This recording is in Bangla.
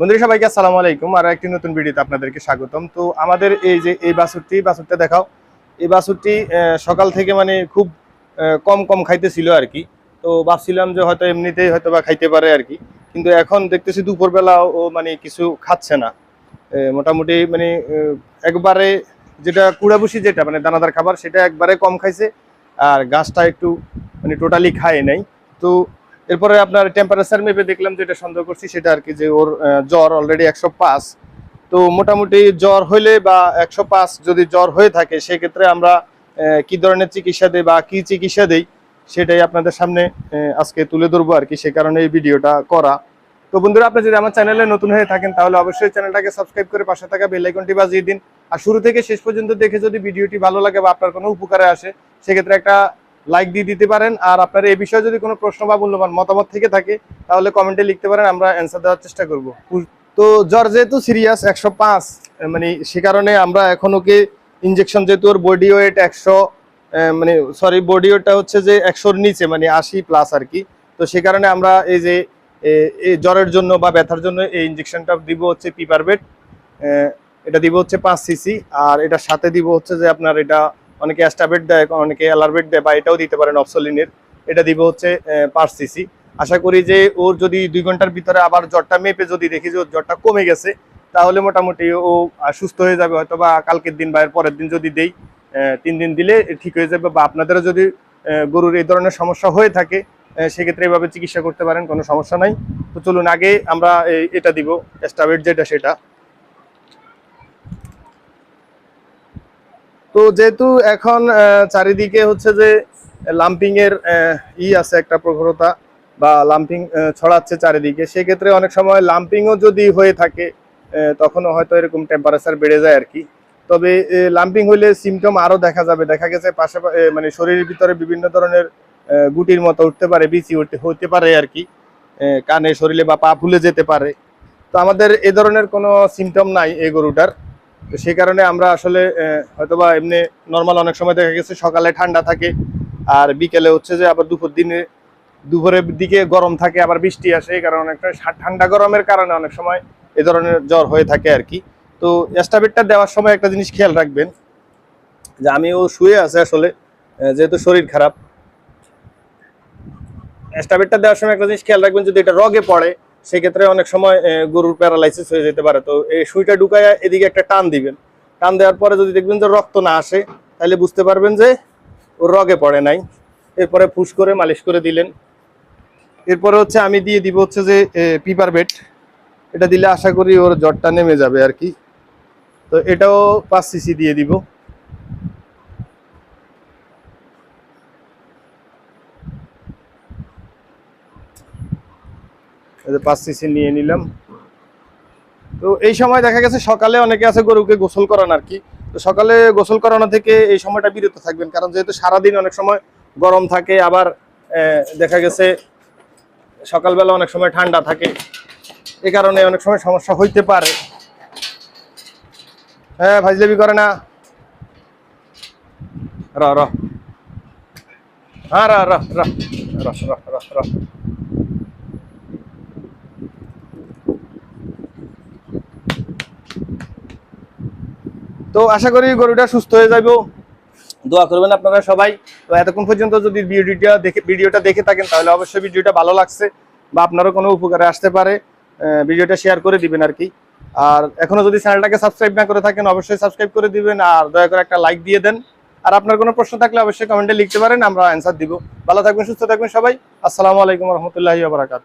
বন্ধুরা সবাইকে আসসালামু আলাইকুম। আর একটি নতুন ভিডিওতে আপনাদেরকে স্বাগতম। তো আমাদের এই যে এই বাছুরটি বাছুরটা দেখাও। এই বাছুরটি আহ, সকাল থেকে মানে খুব কম কম খাইতেছিল আর কি। তো ভাবছিলাম যে হয়তো এমনিতেই হয়তো বা খাইতে পারে আর কি। কিন্তু এখন দেখতেছি দুপুরবেলা ও মানে কিছু খাচ্ছে না। মোটামুটি মানে একবারে যেটা কুড়াবুসি যেটা মানে দানাদার খাবার সেটা একবারে কম খাইছে। আর গাছটা একটু মানে টোটালি খায় নাই। তো এরপরে আপনার টেম্পারেচার মেপে দেখলাম যেটা সন্দেহ করছি, সেটা আর কি যে ওর জ্বর অলরেডি একশো পাঁচ। তো মোটামুটি জ্বর হইলে বা একশো পাঁচ যদি জ্বর হয়ে থাকে, সেক্ষেত্রে আমরা কি ধরনের চিকিৎসা দেই বা কি চিকিৎসা দেই, সেটাই আপনাদের সামনে আজকে তুলে ধরবো আর কি, সে কারণে এই ভিডিওটা করা। তো বন্ধুরা, আপনি যদি আমার চ্যানেলে নতুন হয়ে থাকেন, তাহলে অবশ্যই চ্যানেলটাকে সাবস্ক্রাইব করে পাশে থাকা বেল আইকনটি বাজিয়ে দিন। আর শুরু থেকে শেষ পর্যন্ত দেখে যদি ভিডিওটি ভালো লাগে বা আপনার কোনো উপকারে আসে, সেক্ষেত্রে একটা লাইক দিয়ে দিতে পারেন। আর আপনার এই বিষয়ে যদি কোনো প্রশ্ন বা মূল্যবান মতামত থেকে থাকে, তাহলে কমেন্টে লিখতে পারেন, আমরা অ্যান্সার দেওয়ার চেষ্টা করব। তো জ্বর যেহেতু সিরিয়াস একশো পাঁচ মানে সে কারণে আমরা এখন ওকে ইঞ্জেকশন যেহেতু ওর বডি ওয়েট একশো মানে সরি বডি ওয়েটটা হচ্ছে যে একশোর নিচে মানে আশি প্লাস আর কি। তো সে কারণে আমরা এই যে জ্বরের জন্য বা ব্যথার জন্য এই ইঞ্জেকশনটা দিব হচ্ছে পিপারবেট এটা দিব হচ্ছে পাঁচ সিসি আর এটার সাথে দিব হচ্ছে যে আপনার এটা অনেকে অ্যাস্টাবেট দেয়, অনেকে অ্যালারবেট দেয় বা এটাও দিতে পারেন অপসলিনের। এটা দিব হচ্ছে পাঁচ সিসি। আশা করি যে ওর যদি দুই ঘণ্টার ভিতরে আবার জ্বরটা মেপে যদি দেখি যে ওর জ্বরটা কমে গেছে, তাহলে মোটামুটি ও সুস্থ হয়ে যাবে। হয়তো বা কালকের দিন বা এর পরের দিন যদি দেই তিন দিন দিলে ঠিক হয়ে যাবে। বা আপনাদেরও যদি গরুর এই ধরনের সমস্যা হয়ে থাকে সেক্ষেত্রে এভাবে চিকিৎসা করতে পারেন, কোনো সমস্যা নাই। তো চলুন, আগে আমরা এটা দিব স্টাবেট যেটা সেটা। তো যেহেতু এখন চারিদিকে হচ্ছে যে লাম্পিং এর ই আছে একটা প্রখরতা বা লাম্পিং ছড়াচ্ছে চারিদিকে, সেক্ষেত্রে অনেক সময় লাম্পিংও যদি হয়ে থাকে তখনও হয়তো এরকম টেম্পারেচার বেড়ে যায় আর কি। তবে লাম্পিং হইলে সিমটম আরও দেখা যাবে। দেখা গেছে পাশে মানে শরীরের ভিতরে বিভিন্ন ধরনের গুটির মতো উঠতে পারে, বিচি উঠতে হতে পারে আর কি। কানে, শরীরে বা পা ফুলে যেতে পারে। তো আমাদের এ ধরনের কোনো সিমটম নাই এই গরুটার। তো সেই কারণে আমরা আসলে হয়তোবা এমনি নর্মাল অনেক সময় দেখা গেছে, সকালে ঠান্ডা থাকে আর বিকেলে হচ্ছে যে আবার দুপুর দিনে, দুপুরের দিকে গরম থাকে, আবার বৃষ্টি আসে, এই কারণে অনেকটা ঠান্ডা গরমের কারণে অনেক সময় এ ধরনের জ্বর হয়ে থাকে আর কি। তো এস্টাবেটটা দেওয়ার সময় একটা জিনিস খেয়াল রাখবেন, যে আমি ও শুয়ে আছে আসলে যেহেতু শরীর খারাপ। এস্টাবেটটা দেওয়ার সময় একটা জিনিস খেয়াল রাখবেন, যদি এটা রগে পড়ে সেক্ষেত্রে অনেক সময় গরুর প্যারালাইসিস হয়ে যেতে পারে। তো এই সুইটা ঢুকায় এদিকে একটা টান দিবেন। টান দেওয়ার পরে যদি দেখবেন যে রক্ত না আসে, তাহলে বুঝতে পারবেন যে ওর রগে পড়ে নাই। এরপরে ফুস করে মালিশ করে দিলেন। এরপরে হচ্ছে আমি দিয়ে দিব হচ্ছে যে পিপার বেট এটা দিলে আশা করি ওর জ্বরটা নেমে যাবে আর কি। তো এটাও পাঁচ সিসি দিয়ে দিব। পাঁচ সিসি নিয়ে নিলাম। তো এই সময় দেখা গেছে সকালে অনেকে আছে গরুকে গোসল করান আর কি। তো সকালে গোসল করানো থেকে এই সময়টা বিরত থাকবেন, কারণ যেহেতু সারাদিন অনেক সময় গরম থাকে, আবার দেখা গেছে সকালবেলা অনেক সময় ঠান্ডা থাকে। এই কারণে অনেক সময় সমস্যা হইতে পারে। হ্যাঁ ভাজলেবি করে না। র র। হ্যাঁ র র র র র র। তো আশা করি গরুটা সুস্থ হয়ে যাব দোয়া করবেন আপনারা সবাই। তো এতক্ষণ পর্যন্ত যদি ভিডিওটা দেখে ভিডিওটা দেখে থাকেন, তাহলে অবশ্যই ভিডিওটা ভালো লাগছে বা আপনারও কোনো উপকারে আসতে পারে। ভিডিওটা শেয়ার করে দিবেন আর কি। আর এখনও যদি চ্যানেলটাকে সাবস্ক্রাইব না করে থাকেন, অবশ্যই সাবস্ক্রাইব করে দিবেন আর দয়া করে একটা লাইক দিয়ে দেন। আর আপনার কোনো প্রশ্ন থাকলে অবশ্যই কমেন্টে লিখতে পারেন, আমরা অ্যান্সার দিব। ভালো থাকবেন, সুস্থ থাকবেন সবাই। আসসালামু আলাইকুম রহমতুল্লাহি বারাকাত